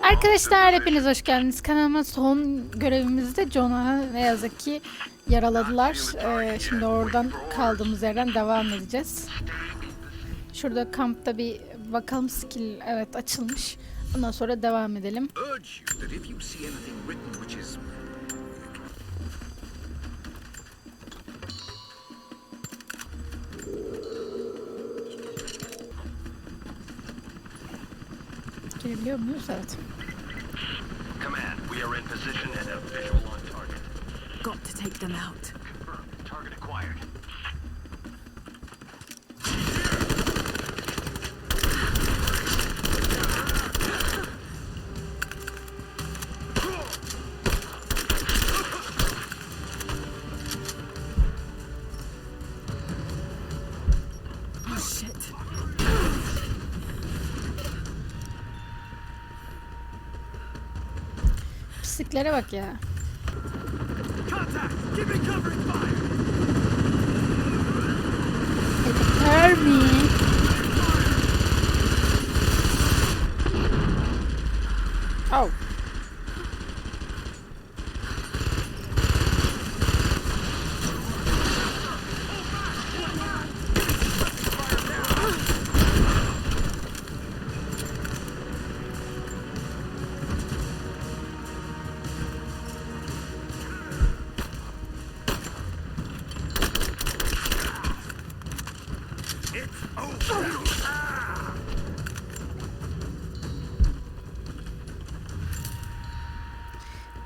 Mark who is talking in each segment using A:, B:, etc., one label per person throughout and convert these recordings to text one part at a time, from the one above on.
A: Arkadaşlar hepiniz hoş geldiniz. Kanalıma son görevimizde Jonah'ı ne yazık ki yaraladılar. Ee, şimdi oradan kaldığımız yerden devam edeceğiz. Şurada kampta bir bakalım skill evet açılmış. Ondan sonra devam edelim. Girebiliyor muyuz? Evet.
B: Command, we are in position and have visual on target.
C: Got to take them out.
A: Pisliklere bak ya.
D: contact! Give me covering fire!
A: Yeter mi? Oh.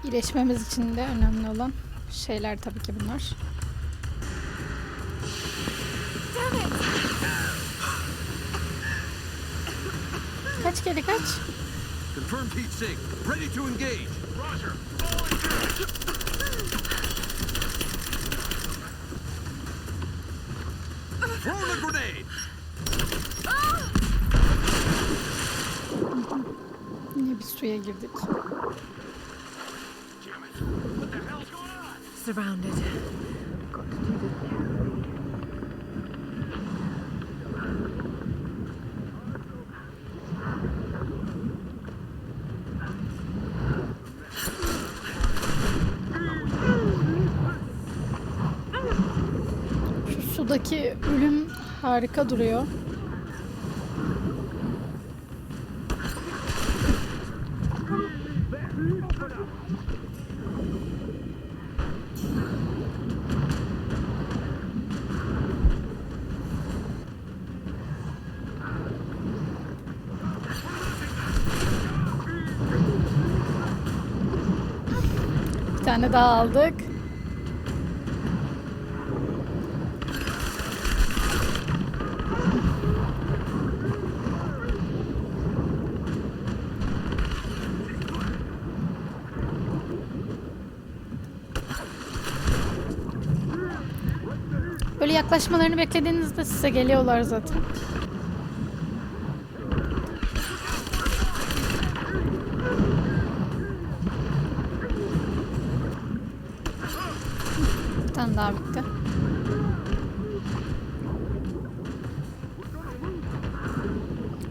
A: İyileşmemiz için de önemli olan şeyler tabii ki bunlar. Kaç kere kaç?
D: Confirmed heat sink. Ready to engage. Roger. Throwing a grenade!
A: Yine bir suya girdik.
C: Surrounded.
A: Şu sudaki ölüm harika duruyor. Bir tane daha aldık. Böyle yaklaşmalarını beklediğinizde size geliyorlar zaten. Bir tane daha bitti.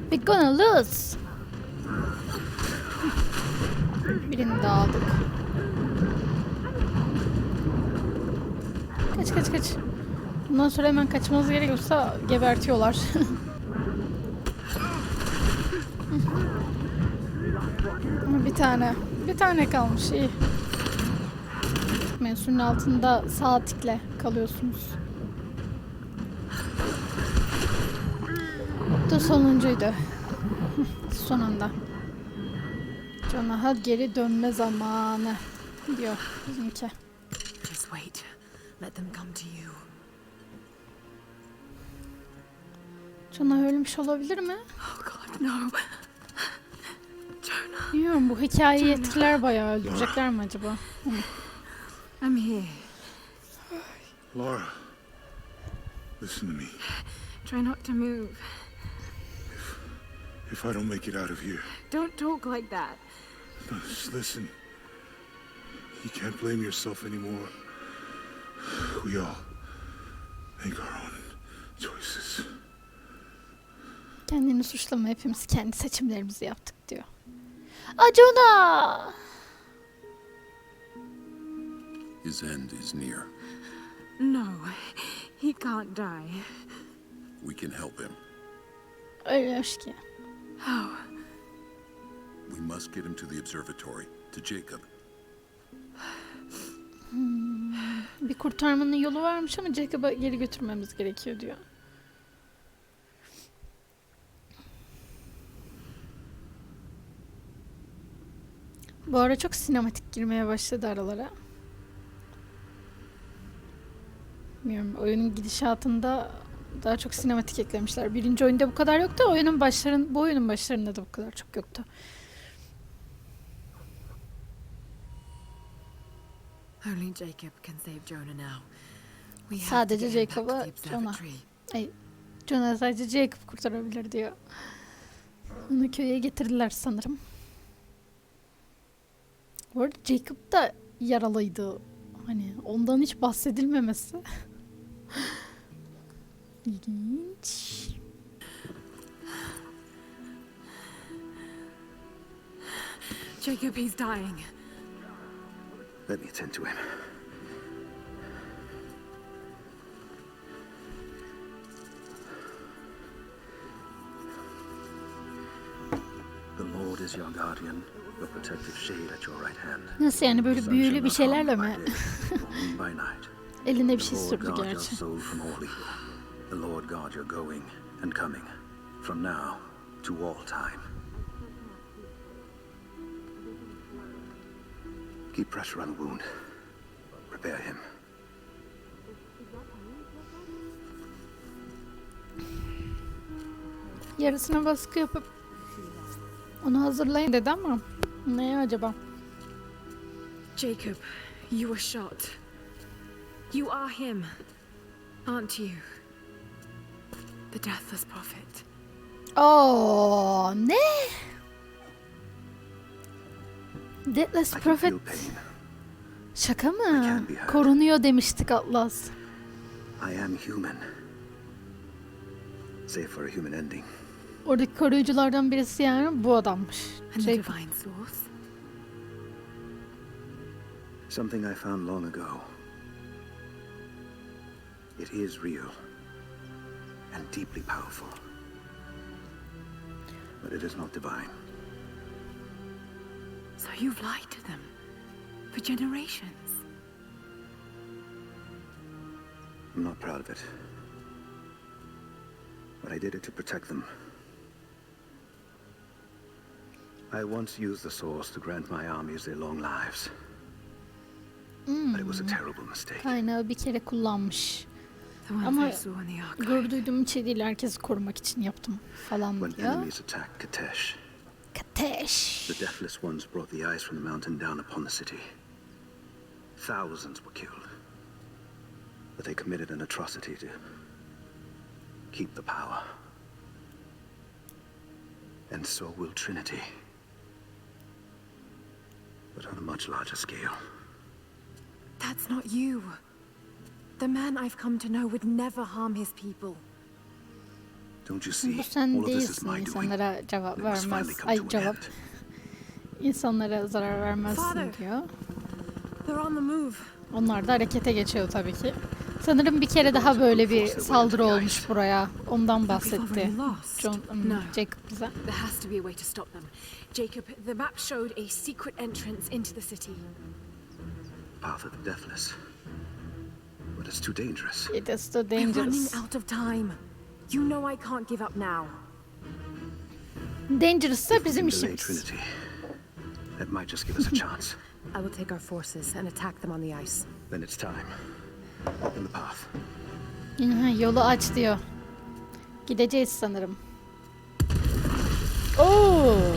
A: We're gonna lose. Birini daha aldık. Kaç kaç kaç. Bundan sonra hemen kaçmanız gerekiyorsa gebertiyorlar. Ama bir tane. Bir tane kalmış iyi. Mensunun altında sağ tıkle kalıyorsunuz. Bu da sonuncuydu. Sonunda. Canaha geri dönme zamanı diyor bizimki.
C: Just wait. Let them come to you.
A: Canaha ölmüş olabilir mi?
C: Oh god, no. Jonah,
A: Bilmiyorum bu hikayeyi etkiler bayağı öldürecekler mi acaba?
C: I'm here.
D: Laura, listen to me.
C: Try not to move.
D: If I don't make it out of here,
C: Don't talk like that.
D: no, just listen. You can't blame yourself anymore. We all make our own
A: Kendini suçlama hepimiz kendi seçimlerimizi yaptık diyor. Aa Jonah!
D: His end is near.
E: No, he can't die.
D: We can help him.
A: Ölmüş ki.
E: How?
D: We must get him to the observatory, to Jacob.
A: Bir kurtarmanın yolu varmış ama Jacob'a geri götürmemiz gerekiyor diyor. Bu ara çok sinematik girmeye başladı aralara. Bilmiyorum oyunun gidişatında daha çok sinematik eklemişler. Birinci oyunda bu kadar yoktu. Oyunun başların, bu oyunun başlarında da bu kadar çok yoktu.
C: Only Jacob can save Jonah now. We have to
A: Sadece Jacob'a Jonah. Ay, Jonah sadece Jacob kurtarabilir diyor. Onu köye getirdiler sanırım. Bu arada Jacob da yaralıydı. Hani ondan hiç bahsedilmemesi. İlginç.
C: Jacob, he's dying.
B: Let me attend to him. The Lord is your guardian, your protective shade at your right hand.
A: Nasıl yani böyle büyülü bir şeylerle mi? Eline bir şey sürdü gerçi.
B: The Lord guard your going and coming, from now to all time. Keep pressure on the wound. Prepare him.
A: Yarısına baskı yapıp onu hazırlayın dedi ama ne acaba?
C: Jacob, you were shot. You are him, aren't you? The deathless prophet.
A: Oo ne? Deathless Prophet şaka mı? Korunuyor demiştik Atlas.
B: I am human. Save for a human ending.
A: Oradaki koruyuculardan birisi yani bu adammış.
C: And
A: Jacob.
C: the divine source.
B: Something I found long ago. It is real and deeply powerful. But it is not divine.
C: So you've lied to them for generations.
B: I'm not proud of it. But I did it to protect them. I once used the source to grant my armies their long lives. Hmm. But it was a terrible mistake.
A: Kaynağı bir kere kullanmış. Ama
C: I saw in the archive.
A: Gurur duyduğum için değil herkesi korumak için yaptım falan
B: When
A: diyor.
B: enemies attacked Katesh,
A: Kateş.
B: The deathless ones brought the ice from the mountain down upon the city. Thousands were killed. But they committed an atrocity to keep the power. And so will Trinity. But on a much larger scale.
C: That's not you. The man I've come to know would never harm his people.
B: Don't you see?
A: Bu sen
B: All of this is
A: değilsin
B: my doing.
A: insanlara cevap
B: It must finally
A: vermez.
B: come
A: Ay
B: to an
A: cevap.
B: end.
A: İnsanlara zarar vermezsin
C: Father.
A: diyor.
C: They're on the move.
A: Onlar da harekete geçiyor tabii ki. Sanırım bir kere daha böyle bir saldırı olmuş buraya. Ondan bahsetti. John, um,
C: No.
A: Jacob bize.
C: There has to be a way to stop them. Jacob, the map showed a secret entrance into the city.
B: Path of the deathless. But it's too dangerous.
A: It is so
C: We're running out of time. You know I can't give up now.
A: Dangerous da bizim
B: Delay
A: işimiz.
B: Trinity. That might just give us a chance.
C: I will take our forces and attack them on the ice.
B: Then it's time. Open the path.
A: Yolu aç diyor. Gideceğiz sanırım. Oo!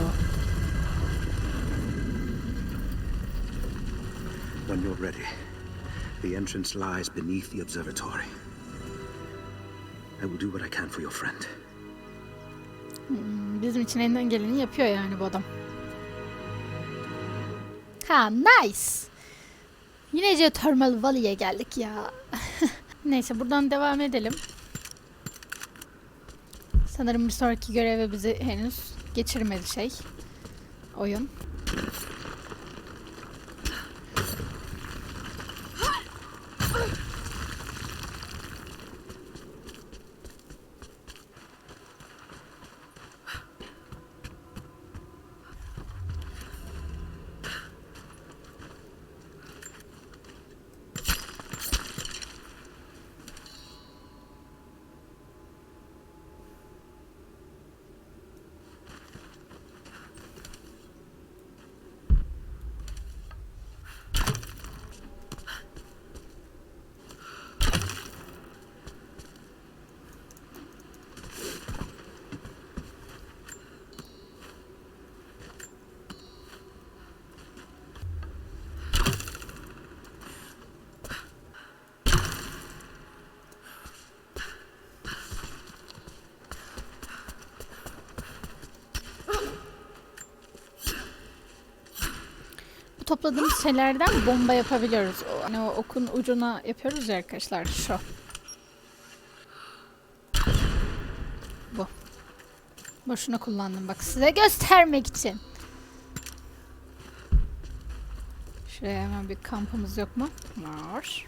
B: When you're ready, the entrance lies beneath the observatory. I will do what I can for your friend.
A: Bizim için elinden geleni yapıyor yani bu adam. Ha nice. Yine Geothermal Valley'e geldik ya. Neyse buradan devam edelim. Sanırım bir sonraki göreve bizi henüz geçirmedi şey. oyun. Topladığımız şeylerden bomba yapabiliyoruz. O, hani o okun ucuna yapıyoruz ya arkadaşlar. Şu. Bu. Boşuna kullandım bak size göstermek için. Şuraya hemen bir kampımız yok mu? Var.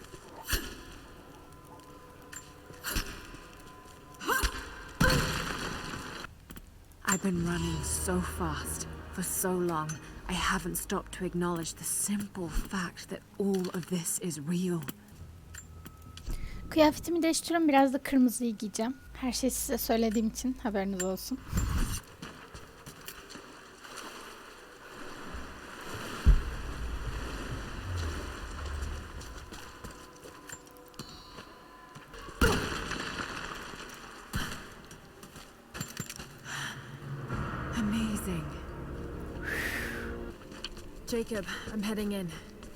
C: I've been running so fast for so long, I haven't stopped to acknowledge the simple fact that all of this is real.
A: Kıyafetimi değiştiriyorum. Biraz da kırmızıyı giyeceğim. Her şeyi size söylediğim için haberiniz olsun.
C: Jacob, I'm heading in.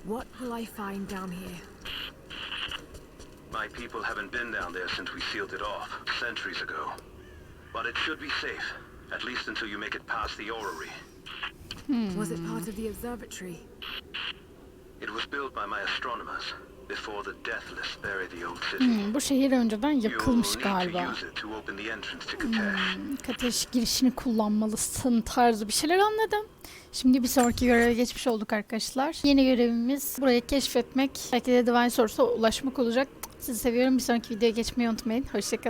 C: What will I find down here?
B: My people haven't been down there since we sealed it off, centuries ago. But it should be safe, at least until you make it past the orrery.
C: Was it part of the observatory?
B: It was built by my astronomers before the Deathless buried the old city.
A: Hmm, bu şehir önceden yakılmış galiba. Kateş girişini kullanmalısın tarzı bir şeyler anladım. Şimdi bir sonraki göreve geçmiş olduk arkadaşlar. Yeni görevimiz burayı keşfetmek. Belki de Divine Source'a ulaşmak olacak. Sizi seviyorum. Bir sonraki videoya geçmeyi unutmayın. Hoşçakalın.